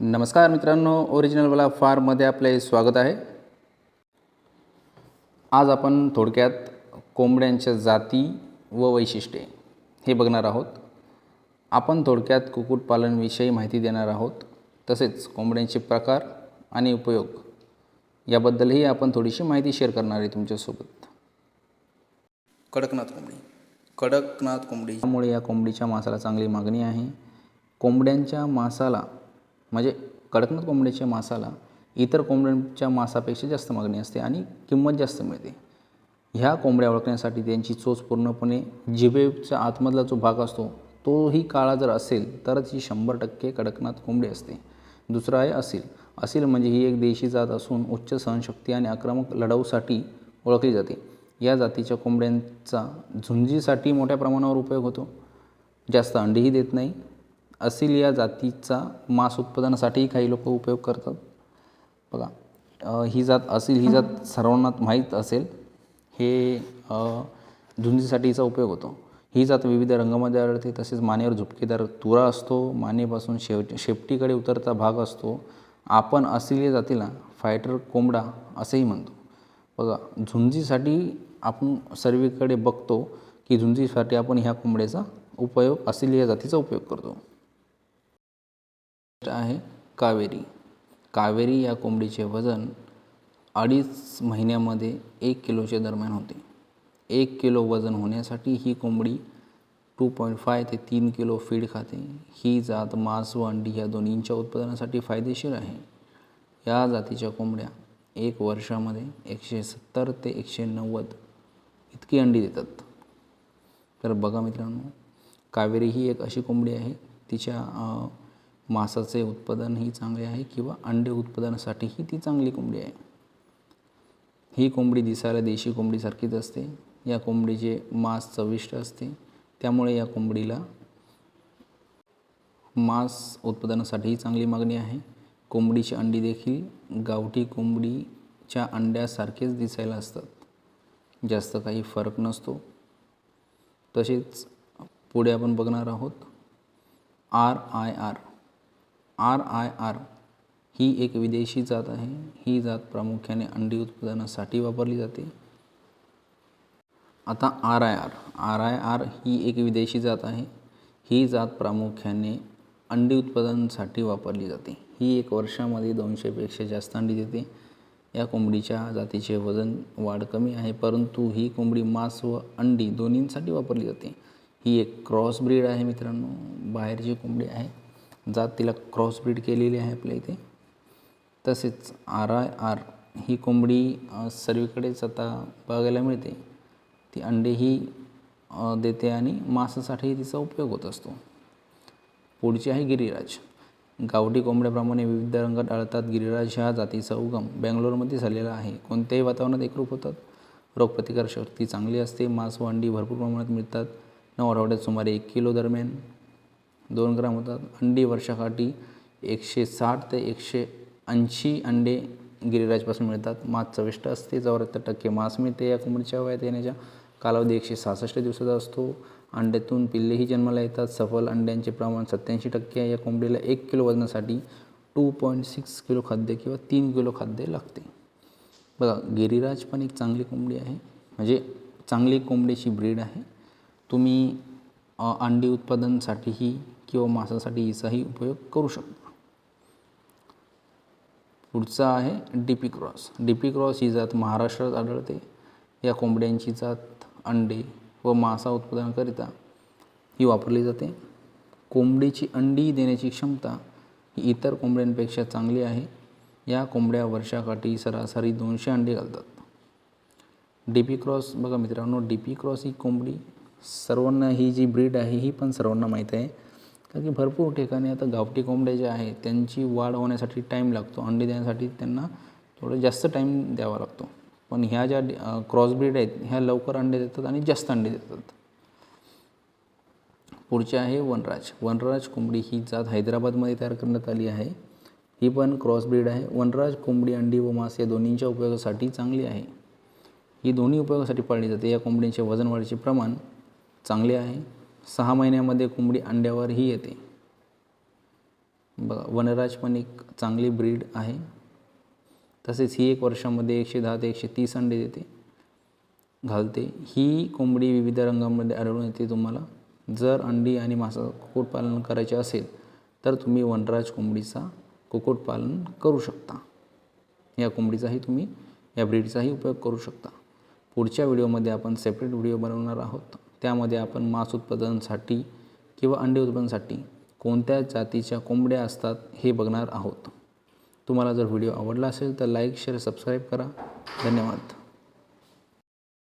नमस्कार मित्रांनो ओरिजिनल वाला फार्ममध्ये आपले स्वागत आहे. आज आपण थोडक्यात कोंबड्यांच्या जाती व वैशिष्ट्ये हे बघणार आहोत. आपण थोडक्यात कुक्कुटपालनविषयी माहिती देणार आहोत तसेच कोंबड्यांचे प्रकार आणि उपयोग. याबद्दलही आपण थोडीशी माहिती शेअर करणार आहे तुमच्यासोबत. कडकनाथ कोंबडी. कडकनाथ कोंबडी. त्यामुळे या कोंबडीच्या मांसाला चांगली मागणी आहे. कोंबड्यांच्या मांसाला म्हणजे कडकनाथ कोंबड्याच्या मांसाला इतर कोंबड्यांच्या मांसापेक्षा जास्त मागणी असते आणि किंमत जास्त मिळते. ह्या कोंबड्या ओळखण्यासाठी त्यांची चोच पूर्णपणे जिभेचा आतमधला जो भाग असतो तोही काळा जर असेल तरच ही शंभर टक्के कडकनाथ कोंबडी असते. दुसरं आहे असील. असील म्हणजे ही एक देशी जात असून उच्च सहनशक्ती आणि आक्रमक लढाऊसाठी ओळखली जाते. या जातीच्या कोंबड्यांचा झुंजीसाठी मोठ्या प्रमाणावर उपयोग होतो. जास्त अंडीही देत नाही. असेल या जातीचा मांस उत्पादनासाठीही काही लोक उपयोग करतात. बघा ही जात असेल ही जात सर्वांना माहीत असेल. हे झुंजीसाठीचा झुंजीसाठी हिचा उपयोग होतो. ही जात विविध रंगामध्ये आढळते तसेच मानेवर झुपकेदार तुरा असतो मानेपासून शेव शेपटीकडे उतरता भाग असतो. आपण असील या जातीला फायटर कोंबडा असेही म्हणतो. बघा झुंजीसाठी आपण सर्वीकडे बघतो की झुंजीसाठी आपण ह्या कोंबड्याचा उपयोग असील या जातीचा उपयोग करतो. आहे कावेरी. कावेरी या कोंबडीचे वजन अडीच महिन्यामध्ये एक किलोच्या दरम्यान होते. एक किलो वजन होण्यासाठी ही कोंबडी टू पॉईंट फाय ते तीन किलो फीड खाते. ही जात मांस व अंडी या दोन्हींच्या उत्पादनासाठी फायदेशीर आहे. या जातीच्या कोंबड्या एक वर्षामध्ये एकशे सत्तर ते एकशे नव्वद इतकी अंडी देतात. तर बघा मित्रांनो कावेरी ही एक अशी कोंबडी आहे तिच्या मांसाचे उत्पादनही चांगले आहे किंवा अंडे उत्पादनासाठीही ती चांगली कोंबडी आहे. ही कोंबडी दिसायला देशी कोंबडीसारखीच असते. या कोंबडीचे मांस चविष्ट असते. त्यामुळे या कोंबडीला मांस उत्पादनासाठीही चांगली मागणी आहे. कोंबडीची अंडी देखील गावठी कोंबडीच्या अंड्यासारखेच दिसायला असतात. जास्त काही फरक नसतो. तसेच पुढे आपण बघणार आहोत. R I R. R I R ही एक विदेशी जात आहे. ही जात प्रामुख्याने अंडी उत्पादनासाठी वापरली जाते. आता R I R. R I R ही एक विदेशी जात आहे. ही जात प्रामुख्याने अंडी उत्पादनासाठी वापरली जाते. ही एक वर्षामध्ये दोनशेपेक्षा जास्त अंडी देते. या कोंबडीच्या जातीचे वजन वाढ कमी आहे परंतु ही कोंबडी मांस व अंडी दोन्हींसाठी वापरली जाते. ही एक क्रॉस ब्रीड आहे मित्रांनो. बाहेरची कोंबडी आहे. जात तिला क्रॉस ब्रीड केलेली आहे आपल्या इथे. तसेच आर आय आर ही कोंबडी सर्वीकडेच आता बघायला मिळते. ती अंडेही देते आणि मांसासाठीही तिचा उपयोग होत असतो. पुढची आहे गिरिराज. गावठी कोंबड्याप्रमाणे विविध रंगात आढळतात गिरिराज ह्या जातीचा उगम बेंगलोरमध्ये झालेला आहे. कोणत्याही वातावरणात एकरूप होतात. रोगप्रतिकार शक्ती चांगली असते. मांस व अंडी भरपूर प्रमाणात मिळतात. नऊ आठवड्यात सुमारे एक किलो दरम्यान दोन ग्राम होतात. अंडी वर्षाकाठी एकशे साठ ते एकशे ऐंशी अंडे गिरिराजपासून मिळतात. मांस चविष्ट असते. चौऱ्याहत्तर टक्के मांस मिळते या कोंबडीच्या वयात येण्याच्या कालावधी एकशे सहासष्ट दिवसाचा असतो. अंड्यातून पिल्लेही जन्माला येतात. सफल अंड्यांचे प्रमाण सत्याऐंशी टक्के आहे. या कोंबडीला एक किलो वजनासाठी टू पॉईंट सिक्स किलो खाद्य किंवा तीन किलो खाद्य लागते. बघा गिरिराज पण एक चांगली कोंबडी आहे. म्हणजे चांगली कोंबडीची ब्रीड आहे. तुम्ही अंडी उत्पादनासाठीही किंवा मांसासाठी हिचाही उपयोग करू शकता. पुढचा आहे D P cross D P cross ही जात महाराष्ट्रात आढळते. या कोंबड्यांची जात अंडे व मांसा उत्पादनाकरिता ही वापरली जाते. कोंबडीची अंडी देण्याची क्षमता ही इतर कोंबड्यांपेक्षा चांगली आहे. या कोंबड्या वर्षाकाठी सरासरी दोनशे अंडे घालतात. डी पी क्रॉस बघा मित्रांनो डी पी क्रॉस ही कोंबडी सर्वांना ही जी ब्रीड आहे ही पण सर्वांना माहीत आहे. कारण की भरपूर ठिकाणी आता गावठी कोंबड्या ज्या आहेत त्यांची वाढ होण्यासाठी टाईम लागतो. अंडी देण्यासाठी त्यांना थोडं जास्त टाईम द्यावा लागतो. पण ह्या ज्या क्रॉस ब्रीड आहेत ह्या लवकर अंडे देतात आणि जास्त अंडे देतात. पुढचे आहे वनराज. वनराज कोंबडी ही जात हैदराबादमध्ये तयार करण्यात आली आहे. ही पण क्रॉस ब्रीड आहे. वनराज कोंबडी अंडी व मांस या दोन्हींच्या उपयोगासाठी चांगली आहे. ही दोन्ही उपयोगासाठी पाळली जाते. या कोंबडींचे वजन वाढीचे प्रमाण चांगले आहे. सहा महिन्यामध्ये कोंबडी अंड्यावरही येते. बघा वनराज पण एक चांगली ब्रीड आहे. तसेच ही एक वर्षामध्ये एकशे दहा ते एकशे तीस अंडे देते घालते. ही कोंबडी विविध रंगामध्ये आढळून येते तुम्हाला. जर अंडी आणि मासा कुक्कुटपालन करायचे असेल तर तुम्ही वनराज कोंबडीचा कुक्कुटपालन करू शकता. या कोंबडीचाही तुम्ही या ब्रीडचाही उपयोग करू शकता. पुढच्या व्हिडिओमध्ये आपण सेपरेट व्हिडिओ बनवणार आहोत. त्यामध्ये आपण मांस उत्पादनासाठी किंवा अंडे उत्पादनासाठी कोणत्या जातीच्या कोंबड्या असतात हे बघणार आहोत. तुम्हाला जर व्हिडिओ आवडला असेल तर लाईक शेअर सबस्क्राईब करा. धन्यवाद.